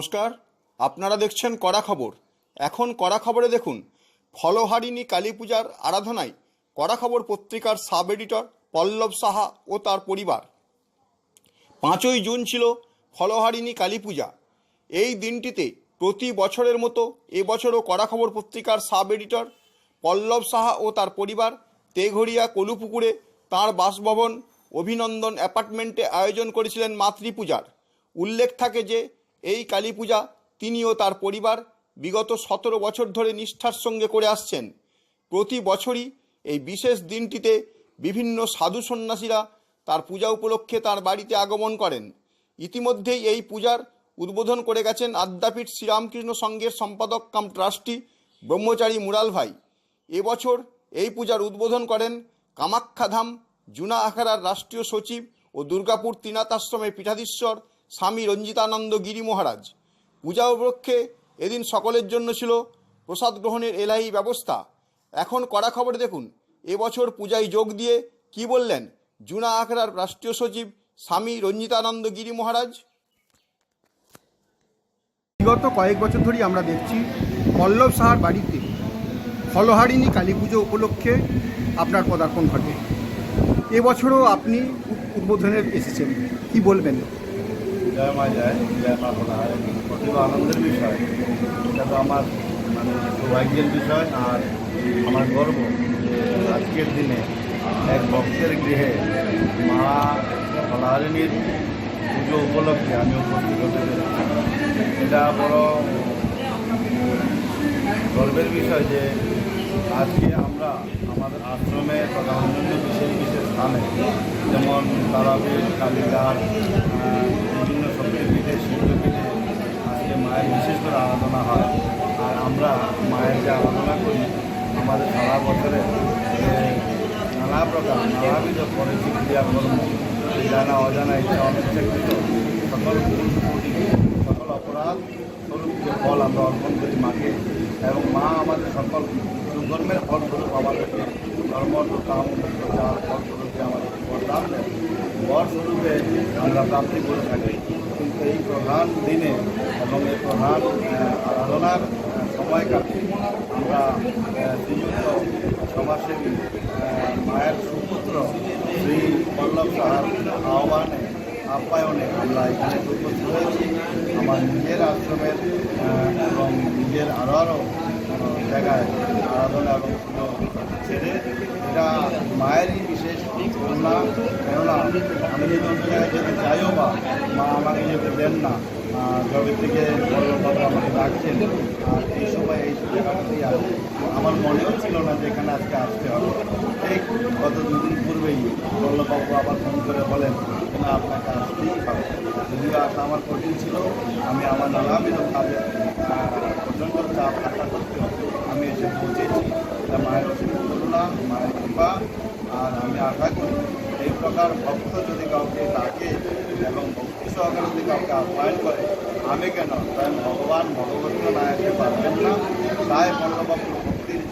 নমস্কার, আপনারা দেখছেন কড়া খবর। এখন কড়া খবরে দেখুন, ফলহারিণী কালী পূজার আরাধনায় কড়া খবর পত্রিকার সাব এডিটর পল্লব সাহা ও তার পরিবার। পাঁচই জুন ছিল ফলহারিণী কালী পূজা। এই দিনটিতে প্রতি বছরের মতো এবছরও কড়া খবর পত্রিকার সাব এডিটর পল্লব সাহা ও তার পরিবার তেঘরিয়া কলুপুকুরে তাঁর বাসভবন অভিনন্দন অ্যাপার্টমেন্টে আয়োজন করেছিলেন মাতৃপূজার। উল্লেখ থাকে যে এই কালী পূজা তিনি ও তার পরিবার বিগত সতেরো বছর ধরে নিষ্ঠার সঙ্গে করে আসছেন। প্রতি বছরই এই বিশেষ দিনটিতে বিভিন্ন সাধু সন্ন্যাসীরা তার পূজা উপলক্ষে তার বাড়িতে আগমন করেন। ইতিমধ্যেই এই পূজার উদ্বোধন করে গেছেন আদ্যাপীঠ শ্রীরামকৃষ্ণ সংঘের সম্পাদক কাম ট্রাস্টি ব্রহ্মচারী মুরাল ভাই। এবছর এই পূজার উদ্বোধন করেন কামাখ্যাধাম জুনা আখাড়ার রাষ্ট্রীয় সচিব ও দুর্গাপুর ত্রিনাথ আশ্রমের পীঠাধীশ্বর স্বামী রঞ্জিতানন্দ গিরি মহারাজ। পূজা উপলক্ষে এদিন সকলের জন্য ছিল প্রসাদ গ্রহণের এলাহি ব্যবস্থা। এখন কড়া খবর দেখুন এবছর পূজায় যোগ দিয়ে কি বললেন জুনা আখড়ার রাষ্ট্রীয় সচিব স্বামী রঞ্জিতানন্দ গিরি মহারাজ? বিগত কয়েক বছর ধরেই আমরা দেখছি পল্লব সাহার বাড়িতে ফলহারিণী কালী পুজো উপলক্ষে আপনার পদার্পণ ঘটে। এবছরও আপনি উদ- উদ্বোধনের এসেছেন, কি বলবেন? জয় মা জয় জয় মা অতীব আনন্দের বিষয়। এটা তো আমার মানে সৌভাগ্যের বিষয় আর আমার গর্ব আজকের দিনে এক ভক্তের গৃহে মা ভোলাহারিণীর পুজো উপলক্ষে আমি উপস্থিত হতে এটা বড় গর্বের বিষয় যে আজকে আমরা আমাদের আশ্রমে তথা অন্যান্য বিশেষ বিশেষ স্থানে যেমন তারাপীঠ, কালীঘাট বিভিন্ন শক্তিপীঠে আজকে মায়ের বিশেষ করে আরাধনা হয়। আর আমরা মায়ের যে আরাধনা করি, আমাদের সারা বছরে নানা প্রকার, নানাবিধ পরিচিত ক্রিয়াকর্ম জানা, অজানা ইচ্ছা, অনিচ্ছাকৃত সকল সকল অপরাধ স্বরূপ যে ফল আমরা অর্পণ করি মাকে এবং মা আমাদের সকল সুকর্মের ফলস্বরূপ আমাদেরকে ধর্ম কাম যার ফলস্বরূপে আমাদের বরদান দেন বরস্বরূপে আমরা প্রাপ্তি করে থাকি। এই প্রধান দিনে এবং এই প্রধান আরাধনার সময়কালে আমরা শ্রীযুক্ত সমাজসেবী মায়ের সুপুত্র শ্রী পল্লব সাহার আহ্বানে, আপ্যায়নে আমরা এখানে উপস্থিত হয়েছি। আমার নিজের আশ্রমের এবং নিজের আরও আরও জায়গায় আরাধনা এবং ছেড়ে এটা মায়েরই বিশেষ করুণা কেননা আমি যদি যেতে চাইও বা মা আমাকে যেতে দেন না যবে থেকে বড়বাবু আমাকে ডাকছেন, আর এই সময় এই জায়গাটাতেই আসে। আমার মনেও ছিল না যে এখানে আজকে আসতে হবে। ঠিক গত দুদিন পূর্বেই বল্লভবাবু আবার ফোন করে বলেন, না, আপনাকে আসতেই হবে। যদিও আসা আমার কঠিন ছিল, আমি আমার নানাবিধ কাজে প্রচণ্ড চাপ থাকা সত্ত্বেও আমি এসে পৌঁছেছি। এটা মায়ের করুণা, মায়ের কৃপা, আর আমি আশা করি প্রকার ভক্ত যদি কাউকে ডাকে এবং ভক্তি সহকারে যদি কাউকে আহ্বান করে, আমি কেন? তাই ভগবান ভগবতী না আসতে পারবেন না। তাই বল্লভবাবুর ভক্তির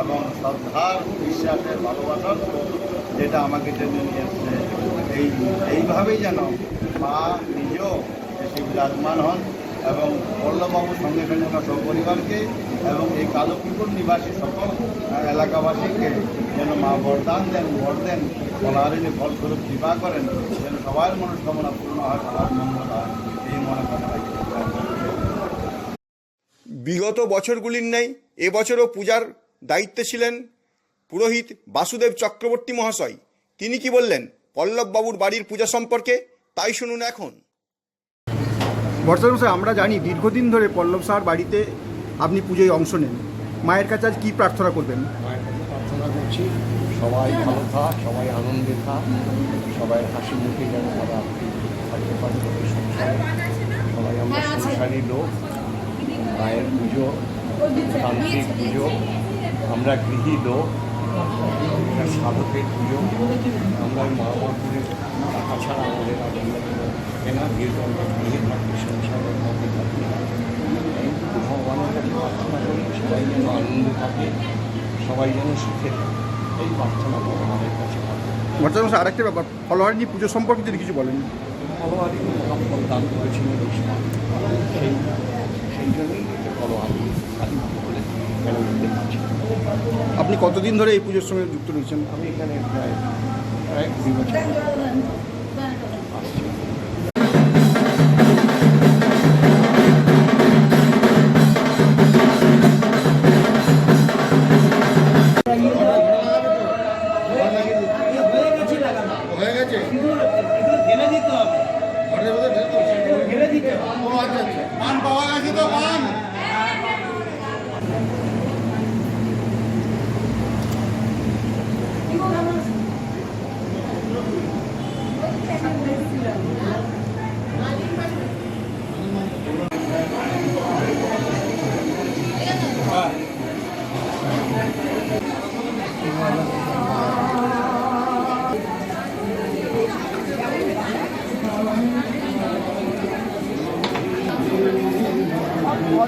এবং শ্রদ্ধার বিশ্বাসের ভালোবাসার যেটা আমাকে টেনে নিয়ে এসছে। এই, এইভাবেই যেন মা নিজেও এসে বিরাজমান হন। এবং বল্লভবাবুর সঙ্গে সঙ্গে ওনার সপরিবারকে এবং এই কালোপুকুর নিবাসী সকল এলাকাবাসীকে যেন মা বরদান দেন, বর দেন ফলাহারিণী ফলস্বরূপ কৃপা করেন, যেন সবার মনস্কামনা পূর্ণ হয়, সবার মঙ্গল হয় এই মনে কথা বিগত বছরগুলির ন্যায় এবছরও পূজার দায়িত্বে ছিলেন পুরোহিত বাসুদেব চক্রবর্তী মহাশয়। তিনি কি বললেন? পল্লববাবুর বাড়ির পূজা সম্পর্কে, তাই শুনুন এখন। বর্তমান আমরা জানি দীর্ঘদিন ধরে পল্লব সাহার বাড়িতে আপনি পুজোয় অংশ নেন। মায়ের কাছে আজ কী প্রার্থনা করবেন? মায়ের কাছে প্রার্থনা করছি, সবাই ভালো থাক, সবাই আনন্দে থাক, সবাই হাসি মুখে যেন তারা থাকতে পারে সবাই আমরা সংসারী লোক, মায়ের পুজো, তান্ত্রিক পুজো, আমরা গৃহী লোক সাধকের পুজো, আমরা মা মন্দিরের টাকা ছাড়া আমাদের আর করি সবাই যেন আনন্দে থাকে সবাই যেন সুখে থাকে। এই প্রার্থনা ভগবানের কাছে থাকে বর্তমান আরেকটা ব্যাপার ফলহারিণী পুজো সম্পর্কে যদি কিছু বলেন। ফলোয়ারি মহাফল দান করেছিলেন ইসলাম সেই সেই জন্যই ফলোয়ারি কালী বলে পারছি আপনি কতদিন ধরে এই পুজোর সঙ্গে যুক্ত রয়েছেন? আমি এখানে প্রায় প্রায় দুই বছর।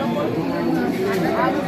ahora por fin,